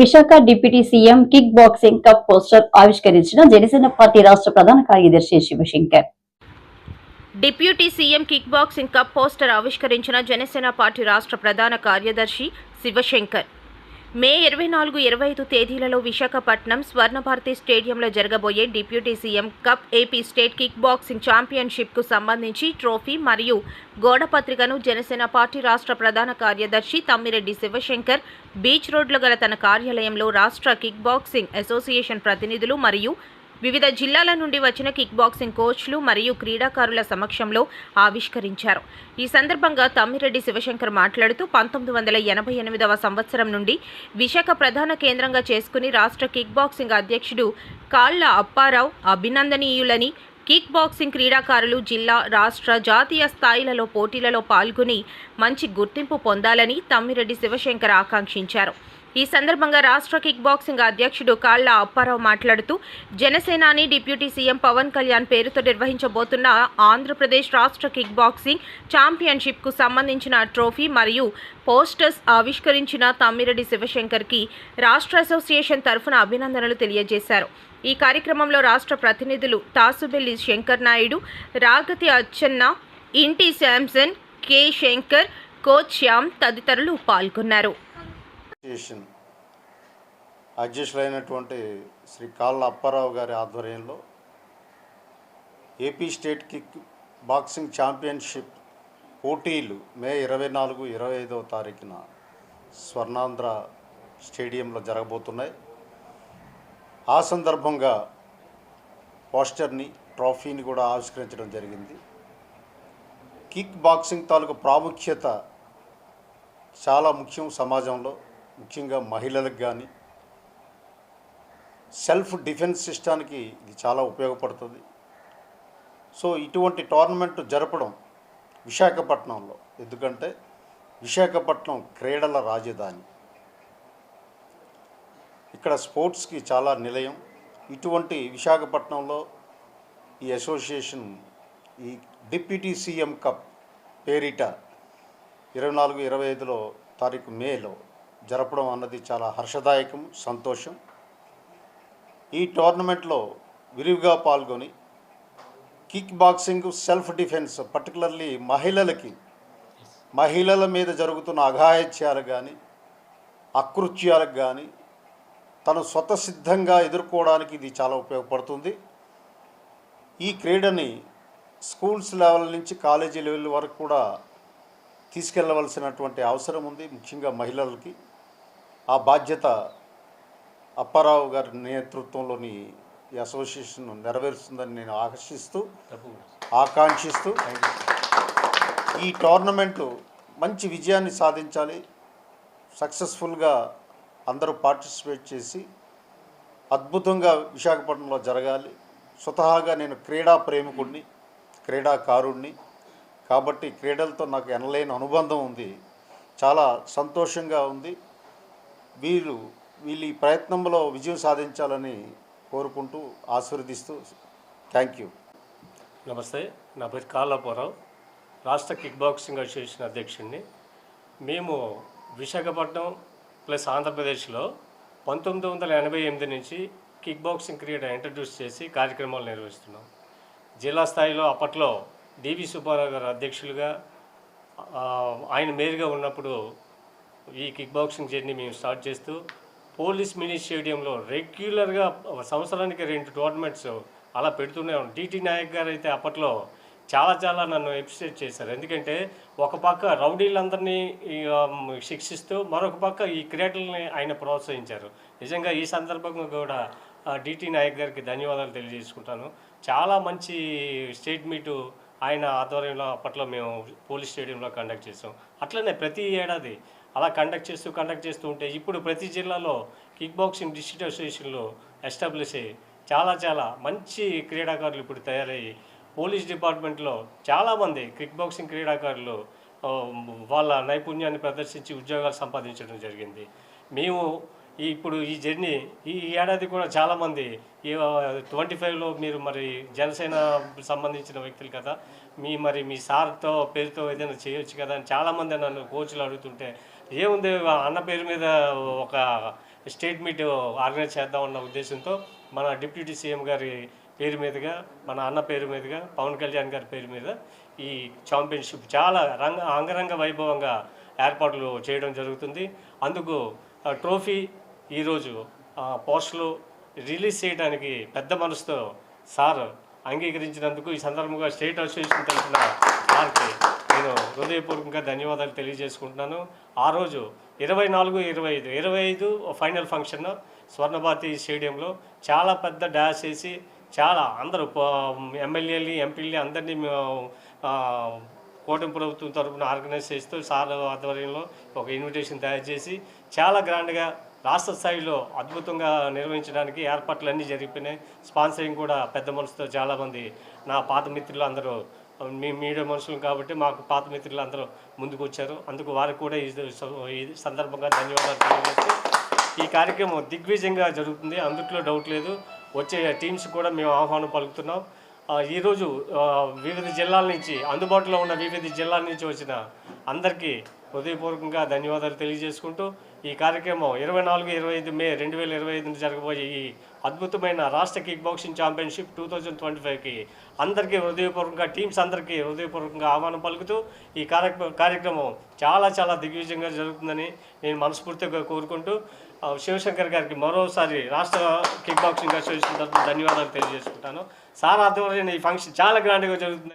Visakha deputy CM kick boxing cup poster ఆవిష్కరించిన Janasena party రాష్ట్ర ప్రధాన కార్యదర్శి Sivasankar. Deputy CM kick boxing cup poster ఆవిష్కరించిన జనసేన పార్టీ రాష్ట్ర ప్రధాన కార్యదర్శి శివశంకర్. మే ఇరవై నాలుగు ఇరవై ఐదు తేదీలలో విశాఖపట్నం స్వర్ణభారతి స్టేడియంలో జరగబోయే deputy CM cup AP state kick boxing ఛాంపియన్షిప్కు సంబంధించి ట్రోఫీ మరియు గోడపత్రికను జనసేన పార్టీ రాష్ట్ర ప్రధాన కార్యదర్శి తమ్మిరెడ్డి శివశంకర్ బీచ్ రోడ్లో గల తన కార్యాలయంలో రాష్ట్ర కిక్ బాక్సింగ్ అసోసియేషన్ ప్రతినిధులు మరియు వివిధ జిల్లాల నుండి వచ్చిన కిక్ బాక్సింగ్ కోచ్లు మరియు క్రీడాకారుల సమక్షంలో ఆవిష్కరించారు. ఈ సందర్భంగా తమ్మిరెడ్డి శివశంకర్ మాట్లాడుతూ పంతొమ్మిది వందల ఎనభై ఎనిమిదవ సంవత్సరం నుండి విశాఖ ప్రధాన కేంద్రంగా చేసుకుని రాష్ట్ర కిక్ బాక్సింగ్ అధ్యక్షుడు కాళ్ళ అప్పారావు అభినందనీయులని కిక్ బాక్సింగ్ క్రీడాకారులు జిల్లా రాష్ట్ర జాతీయ స్థాయిలలో పోటీలలో పాల్గొని మంచి గుర్తింపు పొందాలని తమ్మిరెడ్డి శివశంకర్ ఆకాంక్షించారు. ఈ సందర్భంగా రాష్ట్ర కిక్ బాక్సింగ్ అధ్యక్షుడు కాళ్ళ అప్పారావు మాట్లాడుతూ జనసేనాని డిప్యూటీ సీఎం పవన్ కళ్యాణ్ పేరుతో నిర్వహించబోతున్న ఆంధ్రప్రదేశ్ రాష్ట్ర కిక్ బాక్సింగ్ ఛాంపియన్షిప్కు సంబంధించిన ట్రోఫీ మరియు పోస్టర్స్ ఆవిష్కరించిన తమ్మిరెడ్డి శివశంకర్కి రాష్ట్ర అసోసియేషన్ తరఫున అభినందనలు తెలియజేశారు. ఈ కార్యక్రమంలో రాష్ట్ర ప్రతినిధులు తాసుబెల్లి శంకర్ నాయుడు రాగతి అచ్చెన్న ఇంటి Samson K Shankar coach Shyam తదితరులు పాల్గొన్నారు. అసోసియేషన్ అధ్యక్షులైనటువంటి శ్రీ కాళ్ళ అప్పారావు గారి ఆధ్వర్యంలో AP state kick boxing championship పోటీలు మే ఇరవై నాలుగు ఇరవై ఐదవ తారీఖున స్వర్ణాంధ్ర స్టేడియంలో జరగబోతున్నాయి. ఆ సందర్భంగా పోస్టర్ని ట్రోఫీని కూడా ఆవిష్కరించడం జరిగింది. కిక్ బాక్సింగ్ తాలూకు ప్రాముఖ్యత చాలా ముఖ్యం సమాజంలో. ముఖ్యంగా మహిళలకు కానీ సెల్ఫ్ డిఫెన్స్ సిస్టానికి ఇది చాలా ఉపయోగపడుతుంది. సో ఇటువంటి టోర్నమెంట్ జరపడం విశాఖపట్నంలో. ఎందుకంటే విశాఖపట్నం క్రీడల రాజధాని. ఇక్కడ స్పోర్ట్స్కి చాలా నిలయం. ఇటువంటి విశాఖపట్నంలో ఈ అసోసియేషన్ ఈ డిప్యూటీ సీఎం కప్ పేరిట ఇరవై నాలుగు ఇరవై ఐదులో తారీఖు మేలో జరపడం అన్నది చాలా హర్షదాయకం సంతోషం. ఈ టోర్నమెంట్లో విరివిగా పాల్గొని kick boxing self defence particularly మహిళలకి మహిళల మీద జరుగుతున్న అఘాయిత్యాలు కానీ అకృత్యాలకు కానీ తను స్వతసిద్ధంగా ఎదుర్కోవడానికి ఇది చాలా ఉపయోగపడుతుంది. ఈ క్రీడని స్కూల్స్ లెవెల్ నుంచి కాలేజీ లెవెల్ వరకు కూడా తీసుకెళ్ళవలసినటువంటి అవసరం ఉంది ముఖ్యంగా మహిళలకి. ఆ బాధ్యత అప్పారావు గారి నేతృత్వంలోని ఈ అసోసియేషన్ నెరవేరుస్తుందని నేను ఆకర్షిస్తూ ఆకాంక్షిస్తూ ఈ టోర్నమెంటు మంచి విజయాన్ని సాధించాలి. సక్సెస్ఫుల్గా అందరూ పార్టిసిపేట్ చేసి అద్భుతంగా విశాఖపట్నంలో జరగాలి. స్వతహాగా నేను క్రీడా ప్రేమికుడిని క్రీడాకారుణ్ణి కాబట్టి క్రీడలతో నాకు ఎనలేని అనుబంధం ఉంది. చాలా సంతోషంగా ఉంది. వీళ్ళు వీళ్ళు ఈ ప్రయత్నంలో విజయం సాధించాలని కోరుకుంటూ ఆశీర్వదిస్తూ థ్యాంక్ యూ. నమస్తే నా పేరు కాళ్ళాపురం రాష్ట్ర కిక్ బాక్సింగ్ అసోసియేషన్ అధ్యక్షుడిని. మేము విశాఖపట్నం ప్లస్ ఆంధ్రప్రదేశ్లో పంతొమ్మిది వందల ఎనభై ఎనిమిది నుంచి కిక్ బాక్సింగ్ క్రీడ ఇంట్రడ్యూస్ చేసి కార్యక్రమాలు నిర్వహిస్తున్నాం. జిల్లా స్థాయిలో అప్పట్లో డివి సుబ్బారావు గారు అధ్యక్షులుగా ఆయన మేరుగా ఉన్నప్పుడు ఈ కిక్ బాక్సింగ్ జర్నీ మేము స్టార్ట్ చేస్తూ పోలీస్ మినీ స్టేడియంలో రెగ్యులర్గా సంవత్సరానికి రెండు టోర్నమెంట్స్ అలా పెడుతూనే ఉన్నాం. డిటి నాయక్ గారు అయితే అప్పట్లో చాలా చాలా నన్ను ఎప్రిషియేట్ చేశారు. ఎందుకంటే ఒక పక్క రౌడీలందరినీ శిక్షిస్తూ మరొక పక్క ఈ క్రీడల్ని ఆయన ప్రోత్సహించారు. నిజంగా ఈ సందర్భంగా కూడా డిటి నాయక్ గారికి ధన్యవాదాలు తెలియజేసుకుంటాను. చాలా మంచి స్టేట్ మీటు ఆయన ఆధ్వర్యంలో అప్పట్లో మేము పోలీస్ స్టేడియంలో కండక్ట్ చేసాం అట్లనే ప్రతి ఏడాది అలా కండక్ట్ చేస్తూ కండక్ట్ చేస్తూ ఉంటే ఇప్పుడు ప్రతి జిల్లాలో కిక్ బాక్సింగ్ డిస్ట్రిక్ట్ అసోసియేషన్లు ఎస్టాబ్లిష్ అయ్యి చాలా చాలా మంచి క్రీడాకారులు ఇప్పుడు తయారయ్యి పోలీస్ డిపార్ట్మెంట్లో చాలామంది కిక్ బాక్సింగ్ క్రీడాకారులు వాళ్ళ నైపుణ్యాన్ని ప్రదర్శించి ఉద్యోగాలు సంపాదించడం జరిగింది. మేము ఈ ఇప్పుడు ఈ జర్నీ ఈ ఏడాది కూడా చాలామంది ఈ ట్వంటీ ఫైవ్లో మీరు మరి జనసేన సంబంధించిన వ్యక్తులు కదా మీ మరి మీ సార్తో పేరుతో ఏదైనా చేయొచ్చు కదా అని చాలామంది నన్ను కోచ్లు అడుగుతుంటే ఏముంది అన్న పేరు మీద ఒక స్టేట్ మీట్ ఆర్గనైజ్ చేద్దామన్న ఉద్దేశంతో మన డిప్యూటీ సీఎం గారి పేరు మీదుగా మన అన్న పేరు మీదుగా పవన్ కళ్యాణ్ గారి పేరు మీద ఈ ఛాంపియన్షిప్ చాలా రంగ అంగరంగ వైభవంగా ఏర్పాట్లు చేయడం జరుగుతుంది. అందుకు ట్రోఫీ ఈరోజు పోస్టులు రిలీజ్ చేయడానికి పెద్ద మనసుతో సార్ అంగీకరించినందుకు ఈ సందర్భంగా స్టేట్ అసోసియేషన్ తరఫున హృదయపూర్వకంగా ధన్యవాదాలు తెలియజేసుకుంటున్నాను. ఆ రోజు ఇరవై నాలుగు ఇరవై ఐదు ఇరవై ఐదు ఫైనల్ ఫంక్షన్ స్వర్ణభారతి స్టేడియంలో చాలా పెద్ద డాష్ వేసి చాలా అందరూ ఎమ్మెల్యేలు ఎంపీలు అందరినీ మేము కూటమి ప్రభుత్వం తరఫున ఆర్గనైజ్ చేస్తూ సార్ ఆధ్వర్యంలో ఒక ఇన్విటేషన్ తయారు చేసి చాలా గ్రాండ్గా రాష్ట్ర స్థాయిలో అద్భుతంగా నిర్వహించడానికి ఏర్పాట్లన్నీ జరిగిపోయినాయి. స్పాన్సరింగ్ కూడా పెద్ద మనసుతో చాలామంది నా పాత మిత్రులు అందరూ మీ మీడియా మనుషులు కాబట్టి మాకు పాత మిత్రులు అందరూ ముందుకు వచ్చారు. అందుకు వారికి కూడా ఈ సందర్భంగా ధన్యవాదాలు తెలియజేస్తూ ఈ కార్యక్రమం దిగ్విజయంగా జరుగుతుంది. అందుట్లో డౌట్ లేదు. వచ్చే టీమ్స్ కూడా మేము ఆహ్వానం పలుకుతున్నాం. ఈరోజు వివిధ జిల్లాల నుంచి అందుబాటులో ఉన్న వివిధ జిల్లాల నుంచి వచ్చిన అందరికీ హృదయపూర్వకంగా ధన్యవాదాలు తెలియజేసుకుంటూ ఈ కార్యక్రమం ఇరవై నాలుగు ఇరవై ఐదు మే రెండు వేల ఇరవై ఐదున జరగబోయే ఈ అద్భుతమైన రాష్ట్ర kick boxing championship two thousand twenty ఫైవ్కి అందరికీ హృదయపూర్వకంగా టీమ్స్ అందరికీ హృదయపూర్వకంగా ఆహ్వానం పలుకుతూ ఈ కార్యక్రమం కార్యక్రమం చాలా చాలా దిగ్విజయంగా జరుగుతుందని నేను మనస్ఫూర్తిగా కోరుకుంటూ శివశంకర్ గారికి మరోసారి రాష్ట్ర కిక్ బాక్సింగ్ అసోసియేషన్ తరఫున ధన్యవాదాలు తెలియజేసుకుంటాను. సార్ ఆధ్వర్యంలో ఈ ఫంక్షన్ చాలా గ్రాండ్గా జరుగుతుంది.